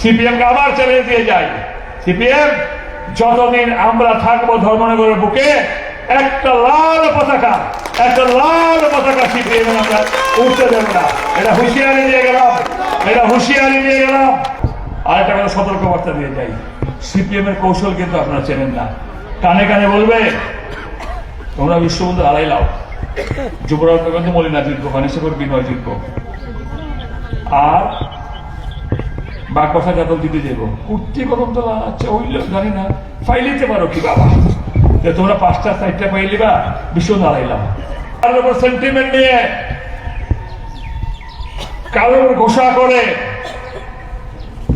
CPM কে আবার challenge দিয়ে যাই সিপিএম, যতদিন আমরা থাকব ধর্মনগরের বুকে, একটা লাল পতাকা, একটা লাল পতাকা সিপিএম আমরা উঠতে দেব না। এটা হুঁশিয়ারি দিয়ে গেলাম, এটা হুঁশিয়ারি দিয়ে গেলাম। আর একটা কথা সতর্ক বার্তা দিয়ে যাই। সিপিএম এর কৌশল কিন্তু আপনারা চেনেন না। কানে কানে বলবে, তোমরা বিশ্ববন্ধু আড়াই লাও। যুবরাজ মলিনা জিতবো গণেশেখর বিনয় জিতবো। আর বাঘ কথা জাতক দিতে যাব। কুর্তি কলম তো আচ্ছা ওই লোক জানি না। ফাইলিতে পারো কি বাবা। তোমরা পাঁচটা সাইডটা পাইলিবা বিশ্ব দাঁড়াইলাম। কারোর উপর সেন্টিমেন্ট নিয়ে কারোর ঘোষণা করে,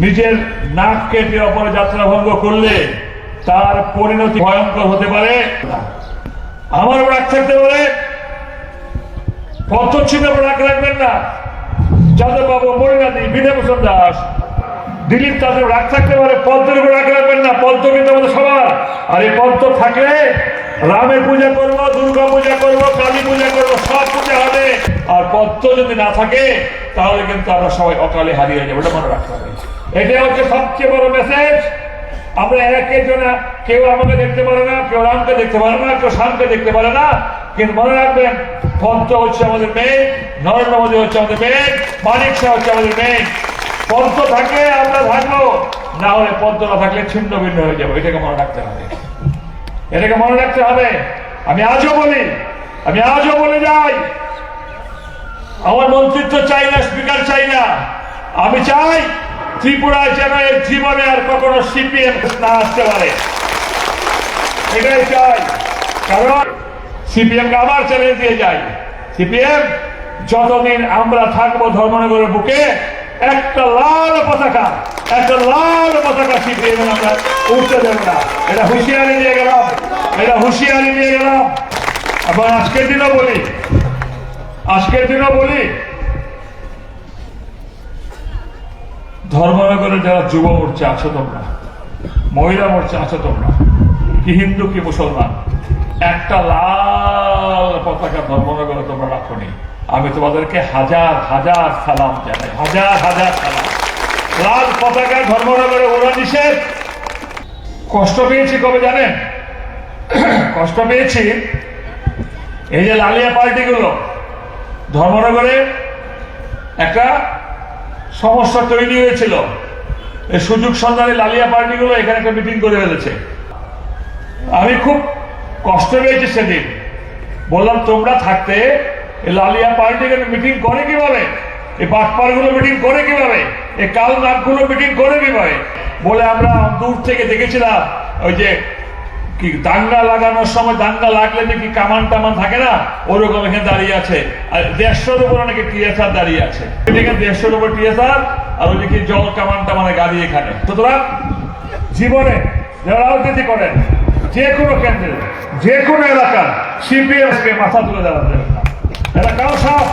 নিজের নাক কেটে অপরে যাত্রা ভঙ্গ করলে তার পরিণতি ভয়ঙ্কর হতে পারে। আমার রাগ থাকতে পারে। পথচ্ছিন্ন উপর রাগ রাখবেন না। যাদব বাবু মরিনাদি বিনয়ভূষণ দাস। দিলীপ তাদের রাগ থাকতে পারে পদ্মের উপর রাগ রাখবেন না পদ্ম কিন্তু আমাদের সবার। আর এই পদ্ম থাকলে রামের পূজা করব, দুর্গা পূজা করব, কালী পূজা করব, সব পূজা হবে। আর পদ্ম যদি না থাকে, তাহলে কিন্তু আমরা সবাই অকালে হারিয়ে যাব, এটা মনে রাখতে হবে। এটা হচ্ছে সবচেয়ে বড় মেসেজ আমরা একের জন্য কেউ আমাকে দেখতে পারে না, কেউ রামকে দেখতে পারে না, কেউ শামকে দেখতে পারে না। কিন্তু মনে রাখবেন পদ্ম হচ্ছে আমাদের মেয়ে নরেন্দ্র মোদী হচ্ছে আমাদের মেয়ে মানিক শাহ হচ্ছে আমাদের মেয়ে পদ্ম থাকলে আমরা থাকব। না হলে পদ্ম না থাকলে ছিন্ন ভিন্ন হয়ে যাব। এটাকে মনে রাখতে হবে। এটাকে মনে রাখতে হবে। আমি আজও বলি, আমি আজও বলে যাই, আমার মন্ত্রিত্ব চাই না, স্পিকার চাই না। আমি চাই ত্রিপুরায় যেন এর জীবনে আর কখনো সিপিএম না আসতে পারে। এটাই চাই। কারণ সিপিএম কে আবার চ্যালেঞ্জ দিয়ে যাই সিপিএম, যতদিন আমরা থাকব ধর্মনগরের বুকে একটা লাল পতাকা, একটা লাল পতাকা সিপিএম আমরা, উঠতে দেব না। এটা হুঁশিয়ারি দিয়ে গেলাম, এটা হুঁশিয়ারি দিয়ে গেলাম। এবং আজকের দিনও বলি, আজকের দিনও বলি, ধর্মনগরে যারা যুব মোর্চা আছো তোমরা, মহিলা মোর্চা আছো তোমরা, কি হিন্দু, কি মুসলমান, একটা লাল পতাকা ধর্মনগরে তোমরা আমি তোমাদেরকে হাজার হাজার সালাম জানাই। হাজার হাজার সালাম। লাল পতাকা ধর্মনগরে ওরা নিষেধ। কষ্ট পেয়েছি কবে জানেন? কষ্ট পেয়েছি এই যে লালিয়া পার্টিগুলো। ধর্মনগরে একটা সমস্যা তৈরি হয়েছিল। এই সুযোগ সন্ধানে লালিয়া পার্টিগুলো এখানে একটা মিটিং করে ফেলেছে। আমি খুব কষ্ট পেয়েছি সেদিন। বললাম, তোমরা থাকতে লালিয়া পার্টি মিটিং করে কীভাবে? এই বাটপারগুলো মিটিং করে কীভাবে? এই কাল নাকগুলো মিটিং করে কীভাবে? বলে আমরা দূর থেকে দেখেছিলাম, ওই যে কি দাঙ্গা লাগানোর সময় দাঙ্গা লাগলে নাকি কামান টামান থাকে না? ওরকম এখানে দাঁড়িয়ে আছে। আর দেড়শোর উপর নাকি টিএসআর দাঁড়িয়ে আছে। দেড়শোর উপর টিএসআর, আর ওইদিকে জল কামান টামানে গাড়ি এখানে। সুতরাং জীবনে রাজনীতি করেন যে কোনো কেন্দ্রে যে কোনো এলাকার সিপিএস কে মাথা তুলে দেওয়া যাবে না এরা কারও সব